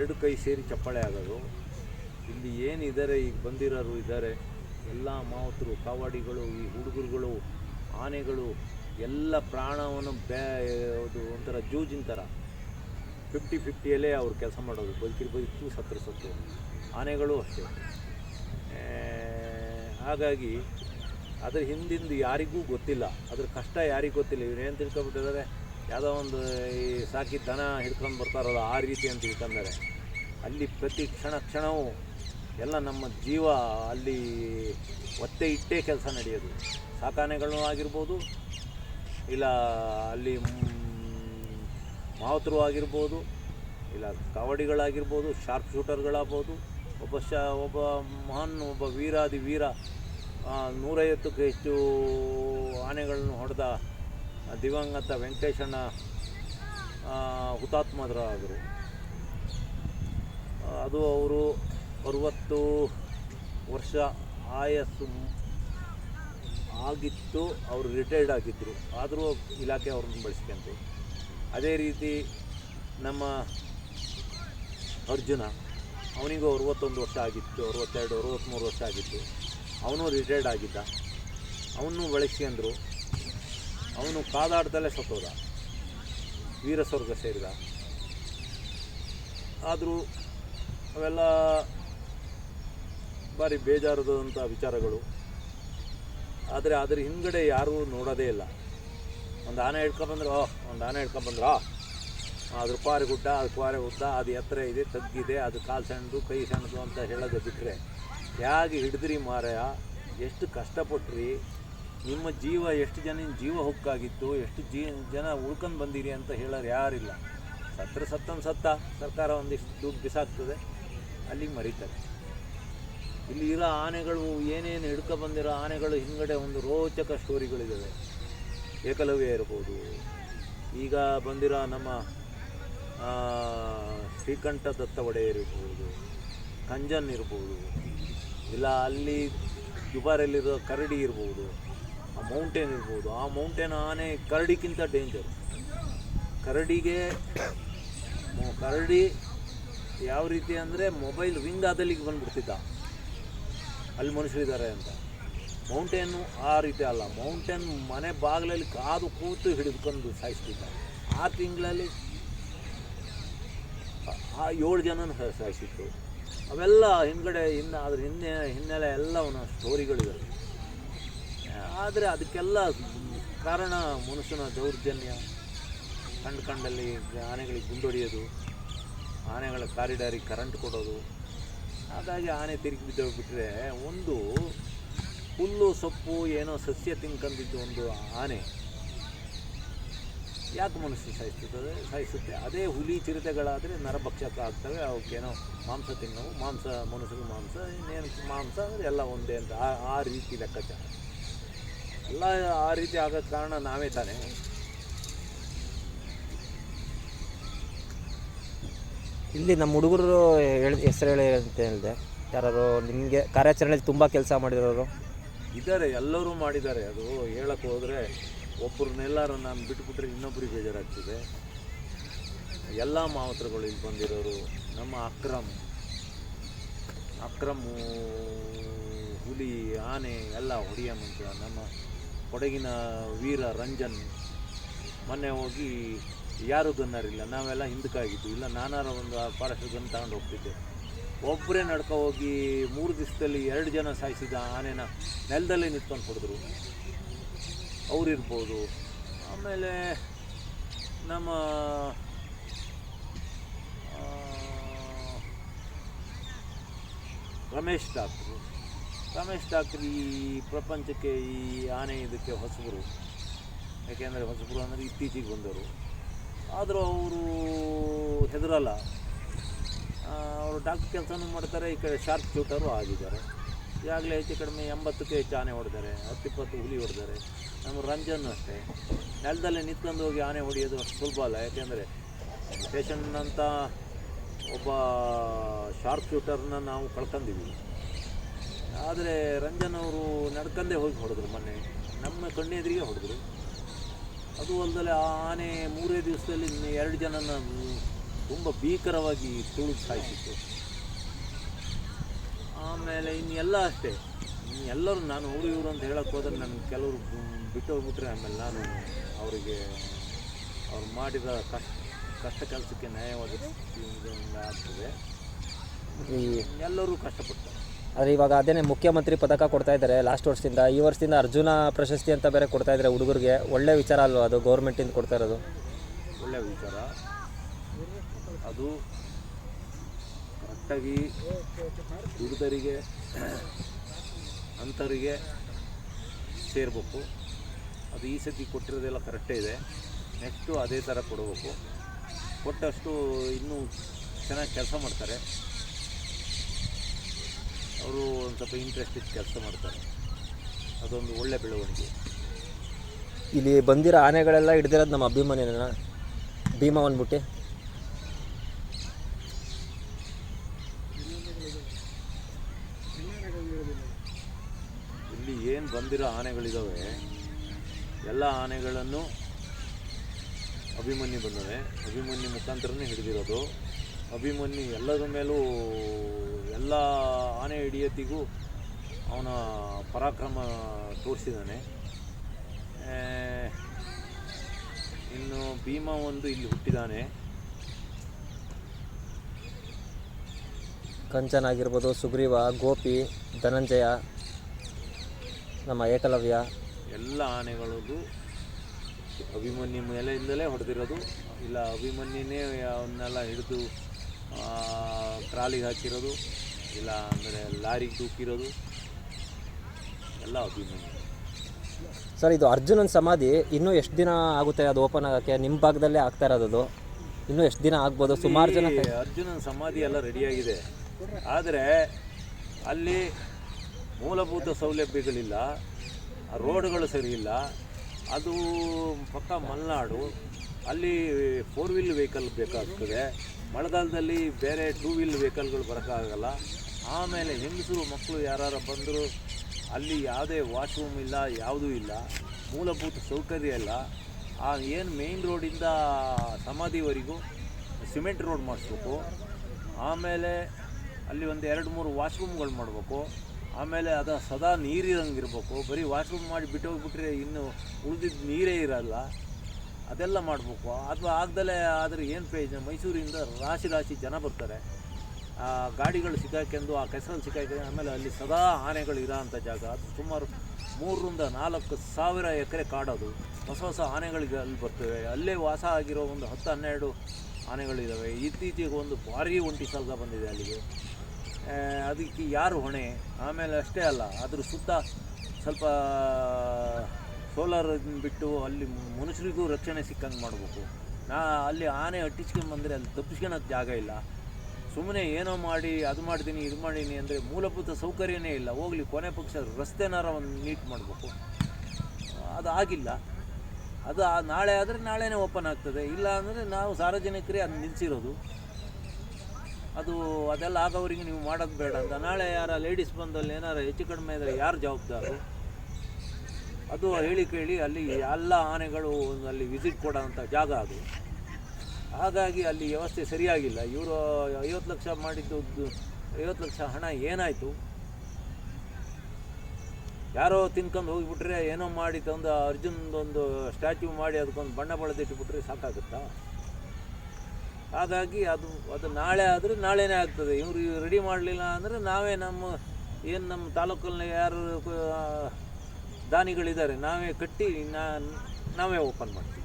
ಎರಡು ಕೈ ಸೇರಿ ಚಪ್ಪಾಳೆ ಆಗೋದು. ಇಲ್ಲಿ ಏನಿದ್ದಾರೆ ಈಗ ಬಂದಿರೋರು ಇದ್ದಾರೆ ಎಲ್ಲ ಮಾವುತರು, ಕಾವಾಡಿಗಳು, ಈ ಹುಡುಗರುಗಳು, ಆನೆಗಳು, ಎಲ್ಲ ಪ್ರಾಣವನ್ನು ಬ್ಯಾ ಅದು ಒಂಥರ ಜೂಜಿನ ಥರ. ಫಿಫ್ಟಿ ಫಿಫ್ಟಿಯಲ್ಲೇ ಅವ್ರು ಕೆಲಸ ಮಾಡೋದು. ಬದುಕಿರು ಬದುಕು ಸತ್ತರು ಸತ್ತು ಆನೆಗಳು ಅಷ್ಟೇ. ಹಾಗಾಗಿ ಅದ್ರ ಹಿಂದಿಂದು ಯಾರಿಗೂ ಗೊತ್ತಿಲ್ಲ. ಅದ್ರ ಕಷ್ಟ ಯಾರಿಗೂ ಗೊತ್ತಿಲ್ಲ. ಇವ್ರು ಏನು ತಿಳ್ಕೊಬಿಟ್ಟಿದ್ದಾರೆ? ಯಾವುದೋ ಒಂದು ಈ ಸಾಕಿ ದನ ಹಿಡ್ಕೊಂಡು ಬರ್ತಾರಲ್ಲ ಆ ರೀತಿ ಅಂತ ಇಟ್ಟಂದರೆ ಅಲ್ಲಿ ಪ್ರತಿ ಕ್ಷಣ ಕ್ಷಣವೂ ಎಲ್ಲ ನಮ್ಮ ಜೀವ ಅಲ್ಲಿ ಒತ್ತೆ ಇಟ್ಟೇ ಕೆಲಸ ನಡೆಯೋದು. ಸಾಕಾನೆಗಳು ಆಗಿರ್ಬೋದು, ಇಲ್ಲ ಅಲ್ಲಿ ಮಾವತರು ಆಗಿರ್ಬೋದು, ಇಲ್ಲ ಕಬಡ್ಡಿಗಳಾಗಿರ್ಬೋದು ಶಾರ್ಪ್ ಶೂಟರ್ಗಳಾಗ್ಬೋದು ಒಬ್ಬ ಶ, ಒಬ್ಬ ಮಹಾನ್, ಒಬ್ಬ ವೀರಾದಿ ವೀರ ನೂರೈವತ್ತಕ್ಕೆ ಹೆಚ್ಚು ಆನೆಗಳನ್ನು ಹೊಡೆದ ದಿವಂಗತ ವೆಂಕಟೇಶಣ್ಣ ಹುತಾತ್ಮರಾದರು. ಅದು ಅವರು ಅರುವತ್ತು ವರ್ಷ ಆಯಸ್ಸು ಆಗಿತ್ತು, ಅವರು ರಿಟೈರ್ಡ್ ಆಗಿದ್ದರು ಆದರೂ ಇಲಾಖೆ ಅವ್ರನ್ನ ಬಳಸ್ಕೊಂತು ಅದೇ ರೀತಿ ನಮ್ಮ ಅರ್ಜುನ, ಅವನಿಗೂ ಅರುವತ್ತೊಂದು ವರ್ಷ ಆಗಿತ್ತು, ಅರುವತ್ತೆರಡು ಅರುವತ್ತ್ಮೂರು ವರ್ಷ ಆಗಿತ್ತು. ಅವನು ರಿಟೈರ್ಡ್ ಆಗಿದ್ದ. ಅವನು ಬಳಸ್ಕೊಂಡ್ರು. ಅವನು ಕಾದಾಡ್ದಲ್ಲೇ ಸತ್ತೋದ. ವೀರ ಸ್ವರ್ಗ ಸೇರಿದ. ಆದರೂ ಅವೆಲ್ಲ ಭಾರಿ ಬೇಜಾರದಂಥ ವಿಚಾರಗಳು. ಆದರೆ ಅದರ ಹಿಂದ್ಗಡೆ ಯಾರೂ ನೋಡೋದೇ ಇಲ್ಲ. ಒಂದು ಆನೆ ಹಿಡ್ಕೊಂಬಂದ್ರೆ ಓ ಒಂದು ಆನೆ ಹಿಡ್ಕೊಂಬಂದ್ರ ಅದ್ರ ಪಾರೆ ಗುಡ್ಡ, ಅದು ಪಾರೆ ಉದ್ದ, ಅದು ಎತ್ತರ ಇದೆ, ತಗ್ಗಿದೆ, ಅದು ಕಾಲು ಸಣ್ಣದು ಕೈ ಸಣ್ಣದು ಅಂತ ಹೇಳೋದು ಬಿಟ್ಟರೆ ಹೇಗೆ ಹಿಡಿದ್ರಿ ಮಾರಾಯ, ಎಷ್ಟು ಕಷ್ಟಪಟ್ರಿ ನಿಮ್ಮ ಜೀವ ಎಷ್ಟು ಜನ ಜೀವ ಹುಕ್ಕಾಗಿತ್ತು, ಎಷ್ಟು ಜೀ ಜನ ಉಳ್ಕೊಂಡು ಬಂದಿರಿ ಅಂತ ಹೇಳೋರು ಯಾರಿಲ್ಲ. ಸತ್ರ ಸತ್ತನ್ ಸತ್ತ ಸರ್ಕಾರ ಒಂದಿಷ್ಟು ದುಡ್ಡು ಬಿಸಾಕ್ತದೆ ಅಲ್ಲಿಗೆ ಮರೀತಾರೆ. ಇಲ್ಲಿ ಇರೋ ಆನೆಗಳು ಏನೇನು ಹಿಡ್ಕೊ ಬಂದಿರೋ ಆನೆಗಳು ಹಿಂಗಡೆ ಒಂದು ರೋಚಕ ಸ್ಟೋರಿಗಳಿದ್ದಾವೆ ಏಕಲವ್ಯ ಇರ್ಬೋದು. ಈಗ ಬಂದಿರೋ ನಮ್ಮ ಶ್ರೀಕಂಠ ದತ್ತ ಒಡೆಯರ್ ಇರ್ಬೋದು, ಕಂಜನ್ ಇರ್ಬೋದು, ಇಲ್ಲ ಅಲ್ಲಿ ದುಬಾರಲ್ಲಿರೋ ಕರಡಿ ಇರ್ಬೋದು ಆ ಮೌಂಟೇನ್ ಇರ್ಬೋದು. ಆ ಮೌಂಟೇನ್ ಆನೆ ಕರಡಿಗಿಂತ ಡೇಂಜರ್ ಕರಡಿಗೆ ಕರಡಿ ಯಾವ ರೀತಿ ಅಂದರೆ ಮೊಬೈಲ್ ವಿಂಗ್ ಆದಲ್ಲಿಗೆ ಬಂದುಬಿಡ್ತಿದ್ದ. ಅಲ್ಲಿ ಮನುಷ್ಯರಿದ್ದಾರೆ ಅಂತ. ಮೌಂಟೇನು ಆ ರೀತಿ ಅಲ್ಲ. ಮೌಂಟೇನ್ ಮನೆ ಬಾಗಿಲಲ್ಲಿ ಕಾದು ಕೂತು ಹಿಡಿದುಕೊಂಡು ಸಾಯಿಸ್ತಿದ್ದ. ಆ ತಿಂಗಳಲ್ಲಿ ಆ ಏಳು ಜನನ ಸಾಯಿಸಿತ್ತು. ಅವೆಲ್ಲ ಹಿಂದ್ಗಡೆ ಇನ್ನು ಅದ್ರ ಹಿಂದೆ, ಹಿನ್ನೆಲೆ ಎಲ್ಲ ಅವನ ಸ್ಟೋರಿಗಳಿದ್ದಾವೆ ಆದರೆ ಅದಕ್ಕೆಲ್ಲ ಕಾರಣ ಮನುಷ್ಯನ ದೌರ್ಜನ್ಯ. ಕಂಡು ಕಂಡಲ್ಲಿ ಆನೆಗಳಿಗೆ ಗುಂಡೊಡೆಯೋದು ಆನೆಗಳ ಕಾರಿಡಾರಿಗೆ ಕರೆಂಟ್ ಕೊಡೋದು. ಹಾಗಾಗಿ ಆನೆ ತಿರುಗಿ ಬಿದ್ದೋಗ್ಬಿಟ್ರೆ ಒಂದು ಹುಲ್ಲು, ಸೊಪ್ಪು, ಏನೋ ಸಸ್ಯ ತಿನ್ಕೊಂಡಿದ್ದು ಒಂದು ಆನೆ. ಯಾಕೆ ಮನುಷ್ಯ ಸಾಯಿಸ್ತದೆ ಸಾಯಿಸುತ್ತೆ. ಅದೇ ಹುಲಿ ಚಿರತೆಗಳಾದರೆ ನರಭಕ್ಷಕ ಆಗ್ತವೆ. ಅವಕ್ಕೇನೋ ಮಾಂಸ ತಿನ್ನೋವು. ಮಾಂಸ ಮನುಷ್ಯನ ಮಾಂಸ, ಇನ್ನೇನು ಮಾಂಸ ಅಂದರೆ ಎಲ್ಲ ಒಂದೇ ಅಂತ ಆ ಆ ರೀತಿ ಲೆಕ್ಕಾಚಾರ. ಎಲ್ಲ ಆ ರೀತಿ ಆಗೋಕ್ಕೆ ಕಾರಣ ನಾವೇ ತಾನೇ ಇಲ್ಲಿ ನಮ್ಮ ಹುಡುಗರು ಹೇಳಿ ಹೆಸರು ಹೇಳಿ ಅಂತ ಹೇಳಿದೆ. ಯಾರು ನಿಮಗೆ ಕಾರ್ಯಾಚರಣೆಯಲ್ಲಿ ತುಂಬ ಕೆಲಸ ಮಾಡಿರೋರು? ಇದ್ದಾರೆ ಎಲ್ಲರೂ ಮಾಡಿದ್ದಾರೆ. ಅದು ಹೇಳಕ್ಕೆ ಹೋದರೆ ಒಬ್ಬರನ್ನೆಲ್ಲರೂ ನಾನು ಬಿಟ್ಬಿಟ್ರೆ ಇನ್ನೊಬ್ರಿಗೆ ಬೇಜಾರಾಗ್ತದೆ. ಎಲ್ಲ ಮಾವತ್ರಗಳು ಇಲ್ಲಿ ಬಂದಿರೋರು ನಮ್ಮ ಅಕ್ರಮ್. ಅಕ್ರಮ್ ಹುಲಿ ಆನೆ ಎಲ್ಲ ಹೊಡಿಯ ಮುಂಚೆ ನಮ್ಮ ಕೊಡಗಿನ ವೀರ ರಂಜನ್ ಮೊನ್ನೆ ಹೋಗಿ ಯಾರು ಗನ್ನರಿಲ್ಲ ನಾವೆಲ್ಲ ಹಿಂದಕ್ಕಾಗಿದ್ದು. ಇಲ್ಲ, ನಾನಾರ ಒಂದು ಫಾರೆಸ್ಟ್ ಗನ್ ತಗೊಂಡು ಹೋಗ್ತಿದ್ದೆ. ಒಬ್ಬರೇ ನಡ್ಕೊ ಹೋಗಿ ಮೂರು ದಿವಸದಲ್ಲಿ ಎರಡು ಜನ ಸಾಯಿಸಿದ ಆನೆನ ನೆಲದಲ್ಲೇ ನಿಂತ್ಕೊಂಡು ಹೊಡೆದ್ರು. ಅವರಿರ್ಬೋದು. ಆಮೇಲೆ ನಮ್ಮ ರಮೇಶ್ ಡಾಕ್ಟ್ರು. ರಮೇಶ್ ಠಾಕ್ರಿ ಈ ಪ್ರಪಂಚಕ್ಕೆ ಈ ಆನೆ ಇದಕ್ಕೆ ಹೊಸಬರು. ಯಾಕೆಂದರೆ ಹೊಸಬರು ಅಂದರೆ ಇತ್ತೀಚೆಗೆ ಬಂದವರು. ಆದರೂ ಅವರು ಹೆದರಲ್ಲ. ಅವರು ಡಾಕ್ಟ್ರ್ ಕೆಲಸನೂ ಮಾಡ್ತಾರೆ, ಈ ಕಡೆ ಶಾರ್ಪ್ ಶೂಟರು ಆಗಿದ್ದಾರೆ. ಈಗಾಗಲೇ ಹೆಚ್ಚು ಕಡಿಮೆ ಎಂಬತ್ತಕ್ಕೆ ಹೆಚ್ಚು ಆನೆ ಹೊಡೆದಾರೆ, ಹತ್ತಿಪ್ಪತ್ತು ಹುಲಿ ಹೊಡೆದಾರೆ. ನಮ್ಮ ರಂಜನ್ ಅಷ್ಟೇ. ನೆಲದಲ್ಲೇ ನಿಂತ್ಕೊಂಡು ಹೋಗಿ ಆನೆ ಹೊಡೆಯೋದು ಅಷ್ಟು ಸುಲಭ ಅಲ್ಲ. ಯಾಕೆಂದರೆ ಸ್ಟೇಷನ್ ಒಬ್ಬ ಶಾರ್ಪ್ ಶೂಟರ್ನ ನಾವು ಕಳ್ಕೊಂಡಿದ್ದೀವಿ. ಆದರೆ ರಂಜನ್ ಅವರು ನಡ್ಕಂದೇ ಹೋಗಿ ಹೊಡೆದ್ರು ಮೊನ್ನೆ. ನಮ್ಮ ಕಣ್ಣೆದುರಿಗೆ ಹೊಡೆದ್ರು. ಅದು ಅಲ್ಲದೆ ಆ ಆನೆ ಮೂರೇ ದಿವಸದಲ್ಲಿ ಎರಡು ಜನನ ತುಂಬ ಭೀಕರವಾಗಿ ತುಳಿದು ಸಾಯಿಸಿತ್ತು ಆಮೇಲೆ ಇನ್ನೆಲ್ಲ ಅಷ್ಟೇ. ಎಲ್ಲರೂ ನಾನು ಊರು ಇವರು ಅಂತ ಹೇಳಕ್ಕೆ ಹೋದ್ರೆ ನಾನು ಕೆಲವರು ಬಿಟ್ಟು ಹೋಗ್ಬಿಟ್ರೆ ಆಮೇಲೆ ನಾನು ಅವರಿಗೆ ಅವ್ರು ಮಾಡಿದ ಕಷ್ಟ ಕಷ್ಟ ಕೆಲಸಕ್ಕೆ ನ್ಯಾಯವಾದ ಆಗ್ತದೆ. ಎಲ್ಲರೂ ಕಷ್ಟಪಡ್ತಾರೆ. ಆದರೆ ಇವಾಗ ಅದೇನೇ ಮುಖ್ಯಮಂತ್ರಿ ಪದಕ ಕೊಡ್ತಾ ಇದ್ದಾರೆ ಲಾಸ್ಟ್ ವರ್ಷದಿಂದ, ಈ ವರ್ಷದಿಂದ ಅರ್ಜುನ ಪ್ರಶಸ್ತಿ ಅಂತ ಬೇರೆ ಕೊಡ್ತಾ ಇದ್ದಾರೆ ಹುಡುಗರಿಗೆ. ಒಳ್ಳೆ ವಿಚಾರ ಅಲ್ವಾ ಅದು ಗೌರ್ಮೆಂಟಿಂದ ಕೊಡ್ತಾ ಇರೋದು? ಒಳ್ಳೆ ವಿಚಾರ. ಅದು ಕರೆಕ್ಟಾಗಿ ಹುಡುಗರಿಗೆ ಅಂಥವರಿಗೆ ಸೇರಬೇಕು. ಅದು ಈ ಸತಿ ಕೊಟ್ಟಿರೋದೆಲ್ಲ ಕರೆಕ್ಟೇ ಇದೆ. ನೆಕ್ಸ್ಟು ಅದೇ ಥರ ಕೊಡಬೇಕು. ಕೊಟ್ಟಷ್ಟು ಇನ್ನೂ ಚೆನ್ನಾಗಿ ಕೆಲಸ ಮಾಡ್ತಾರೆ. ಅವರು ಒಂದು ಸ್ವಲ್ಪ ಇಂಟ್ರೆಸ್ಟಿಂಗ್ ಕೆಲಸ ಮಾಡ್ತಾರೆ. ಅದೊಂದು ಒಳ್ಳೆ ಬೆಳವಣಿಗೆ. ಇಲ್ಲಿ ಬಂದಿರೋ ಆನೆಗಳೆಲ್ಲ ಹಿಡ್ದಿರೋದು ನಮ್ಮ ಅಭಿಮಾನಿನ ಭೀಮ ಅಂದ್ಬಿಟ್ಟು ಇಲ್ಲಿ ಏನು ಬಂದಿರೋ ಆನೆಗಳಿದ್ದಾವೆ ಎಲ್ಲ ಆನೆಗಳನ್ನು ಅಭಿಮನ್ಯು ಬಂದವೆ. ಅಭಿಮನ್ಯು ಮುಖಾಂತರನೇ ಹಿಡಿದಿರೋದು. ಅಭಿಮನ್ಯು ಎಲ್ಲದರ ಮೇಲೂ ಎಲ್ಲ ಆನೆ ಹಿಡಿಯೋತ್ತಿಗೂ ಅವನ ಪರಾಕ್ರಮ ತೋರಿಸಿದ್ದಾನೆ. ಇನ್ನು ಭೀಮ ಒಂದು ಇಲ್ಲಿ ಹುಟ್ಟಿದ್ದಾನೆ ಕಂಚನ ಆಗಿರ್ಬೋದು ಸುಗ್ರೀವ ಗೋಪಿ ಧನಂಜಯ ನಮ್ಮ ಏಕಲವ್ಯ. ಎಲ್ಲ ಆನೆಗಳದು ಅಭಿಮನ್ಯು ಮೇಲೆಯಿಂದಲೇ ಹೊಡೆದಿರೋದು. ಇಲ್ಲ ಅಭಿಮನ್ಯನೇ ಅವನ್ನೆಲ್ಲ ಹಿಡಿದು ಟ್ರಾಲಿಗೆ ಹಾಕಿರೋದು. ಇಲ್ಲ ಅಂದರೆ ಲಾರಿಗೆ ತೂಕಿರೋದು ಎಲ್ಲ ಅಭಿಮನ್ಯು ಸರ್ ಇದು ಅರ್ಜುನನ ಸಮಾಧಿ ಇನ್ನೂ ಎಷ್ಟು ದಿನ ಆಗುತ್ತೆ ಅದು ಓಪನ್ ಆಗೋಕ್ಕೆ? ನಿಮ್ಮ ಭಾಗದಲ್ಲೇ ಆಗ್ತಾ ಇರೋದು ಅದು. ಇನ್ನೂ ಎಷ್ಟು ದಿನ ಆಗ್ಬೋದು? ಸುಮಾರು ಜನ ಅರ್ಜುನನ ಸಮಾಧಿ ಎಲ್ಲ ರೆಡಿಯಾಗಿದೆ ಆದರೆ ಅಲ್ಲಿ ಮೂಲಭೂತ ಸೌಲಭ್ಯಗಳಿಲ್ಲ ರೋಡ್ಗಳು ಸರಿ ಇಲ್ಲ. ಅದು ಪಕ್ಕ ಮಲೆನಾಡು. ಅಲ್ಲಿ ಫೋರ್ ವೀಲ್ ವೆಹಿಕಲ್ ಬೇಕಾಗ್ತದೆ. ಮಳೆಗಾಲದಲ್ಲಿ ಬೇರೆ ಟೂ ವೀಲ್ ವೆಹಿಕಲ್ಗಳು ಬರೋಕ್ಕಾಗಲ್ಲ ಆಮೇಲೆ ಹೆಂಗಸರು, ಮಕ್ಕಳು ಯಾರು ಬಂದರೂ ಅಲ್ಲಿ ಯಾವುದೇ ವಾಶ್ರೂಮ್ ಇಲ್ಲ, ಯಾವುದೂ ಇಲ್ಲ. ಮೂಲಭೂತ ಸೌಕರ್ಯ ಇಲ್ಲ. ಆ ಏನು ಮೇಯ್ನ್ ರೋಡಿಂದ ಸಮಾಧಿವರೆಗೂ ಸಿಮೆಂಟ್ ರೋಡ್ ಮಾಡಿಸ್ಬೇಕು. ಆಮೇಲೆ ಅಲ್ಲಿ ಒಂದು ಎರಡು ಮೂರು ವಾಶ್ರೂಮ್ಗಳು ಮಾಡಬೇಕು. ಆಮೇಲೆ ಅದು ಸದಾ ನೀರಿರಂಗಿರ್ಬೇಕು ಬರೀ ವಾಶ್ರೂಮ್ ಮಾಡಿ ಬಿಟ್ಟು ಹೋಗ್ಬಿಟ್ರೆ ಇನ್ನು ಉಳಿದಿದ್ದು ನೀರೇ ಇರಲ್ಲ. ಅದೆಲ್ಲ ಮಾಡಬೇಕು. ಅಥವಾ ಆಗ್ದಲೇ ಆದರೆ ಏನು ಪ್ರಯೋಜನ? ಮೈಸೂರಿಂದ ರಾಶಿ ರಾಶಿ ಜನ ಬರ್ತಾರೆ. ಆ, ಗಾಡಿಗಳು ಸಿಕ್ಕಾಕೆಂದು, ಆ ಕೆಸರಲ್ಲಿ ಸಿಕ್ಕಾಕೊಂಡು ಆಮೇಲೆ ಅಲ್ಲಿ ಸದಾ ಆನೆಗಳು ಇರೋ ಅಂಥ ಜಾಗ. ಅದು ಸುಮಾರು ಮೂರರಿಂದ ನಾಲ್ಕು ಸಾವಿರ ಎಕರೆ ಕಾಡೋದು. ಹೊಸ ಹೊಸ ಆನೆಗಳಿಗೆ ಅಲ್ಲಿ ಬರ್ತವೆ. ಅಲ್ಲೇ ವಾಸ ಆಗಿರೋ ಒಂದು ಹತ್ತು ಹನ್ನೆರಡು ಆನೆಗಳಿದ್ದಾವೆ ಇತ್ತೀಚೆಗೆ ಒಂದು ಭಾರಿ ಒಂಟಿ ಸಲ್ಗ ಬಂದಿದೆ ಅಲ್ಲಿಗೆ. ಅದಕ್ಕೆ ಯಾರು ಹೊಣೆ? ಆಮೇಲೆ ಅಷ್ಟೇ ಅಲ್ಲ, ಅದ್ರ ಸುತ್ತ ಸ್ವಲ್ಪ ಸೋಲಾರ್ ಬಿಟ್ಟು ಅಲ್ಲಿ ಮನುಷ್ಯರಿಗೂ ರಕ್ಷಣೆ ಸಿಕ್ಕಂಗೆ ಮಾಡಬೇಕು. ನಾ ಅಲ್ಲಿ ಆನೆ ಅಟ್ಟಿಸ್ಕೊಂಬಂದರೆ ಅಲ್ಲಿ ತಪ್ಪಿಸ್ಕೊಳಕ್ಕೆ ಜಾಗ ಇಲ್ಲ. ಸುಮ್ಮನೆ ಏನೋ ಮಾಡಿ, ಅದು ಮಾಡ್ತೀನಿ, ಇದು ಮಾಡೀನಿ ಅಂದರೆ ಮೂಲಭೂತ ಸೌಕರ್ಯನೇ ಇಲ್ಲ. ಹೋಗಲಿ, ಕೊನೆ ಪಕ್ಷ ರಸ್ತೆನಾರ ಒಂದು ನೀಟ್ ಮಾಡಬೇಕು. ಅದು ಆಗಿಲ್ಲ. ಅದು ನಾಳೆ ಆದರೆ ನಾಳೆನೇ ಓಪನ್ ಆಗ್ತದೆ. ಇಲ್ಲ ಅಂದರೆ ನಾವು ಸಾರ್ವಜನಿಕರೇ ಅದು ನಿಲ್ಲಿಸಿರೋದು ಅದು, ಅದೆಲ್ಲ ಆಗೋವರೆಗೆ ನೀವು ಮಾಡೋದು ಬೇಡ ಅಂತ. ನಾಳೆ ಯಾರ ಲೇಡೀಸ್ ಬಂದಲ್ಲಿ ಏನಾರು ಹೆಚ್ಚು ಕಡಿಮೆ ಇದ್ದರೆ ಯಾರು ಜವಾಬ್ದಾರರು ಅದು ಹೇಳಿ ಕೇಳಿ ಅಲ್ಲಿ ಎಲ್ಲ ಆನೆಗಳು ಅಲ್ಲಿ ವಿಸಿಟ್ ಕೊಡೋಂಥ ಜಾಗ ಅದು. ಹಾಗಾಗಿ ಅಲ್ಲಿ ವ್ಯವಸ್ಥೆ ಸರಿಯಾಗಿಲ್ಲ. ಇವರು ಐವತ್ತು ಲಕ್ಷ ಮಾಡಿದ್ದು ಐವತ್ತು ಲಕ್ಷ ಹಣ ಏನಾಯಿತು? ಯಾರೋ ತಿನ್ಕೊಂಡು ಹೋಗಿಬಿಟ್ರೆ ಏನೋ ಮಾಡಿ ತಂದು ಅರ್ಜುನ್ದೊಂದು ಸ್ಟ್ಯಾಚ್ಯೂ ಮಾಡಿ ಅದಕ್ಕೊಂದು ಬಣ್ಣ ಬಳದಿಟ್ಬಿಟ್ರೆ ಸಾಕಾಗುತ್ತಾ? ಹಾಗಾಗಿ ಅದು ಅದು ನಾಳೆ ಆದರೆ ನಾಳೆನೇ ಆಗ್ತದೆ. ಇವರು ರೆಡಿ ಮಾಡಲಿಲ್ಲ ಅಂದರೆ ನಾವೇ ನಮ್ಮ, ಏನು ನಮ್ಮ ತಾಲೂಕಲ್ಲಿ ಯಾರು ದಾನಿಗಳಿದ್ದಾರೆ ನಾವೇ ಕಟ್ಟಿ ನಾ ನಾವೇ ಓಪನ್ ಮಾಡ್ತೀವಿ.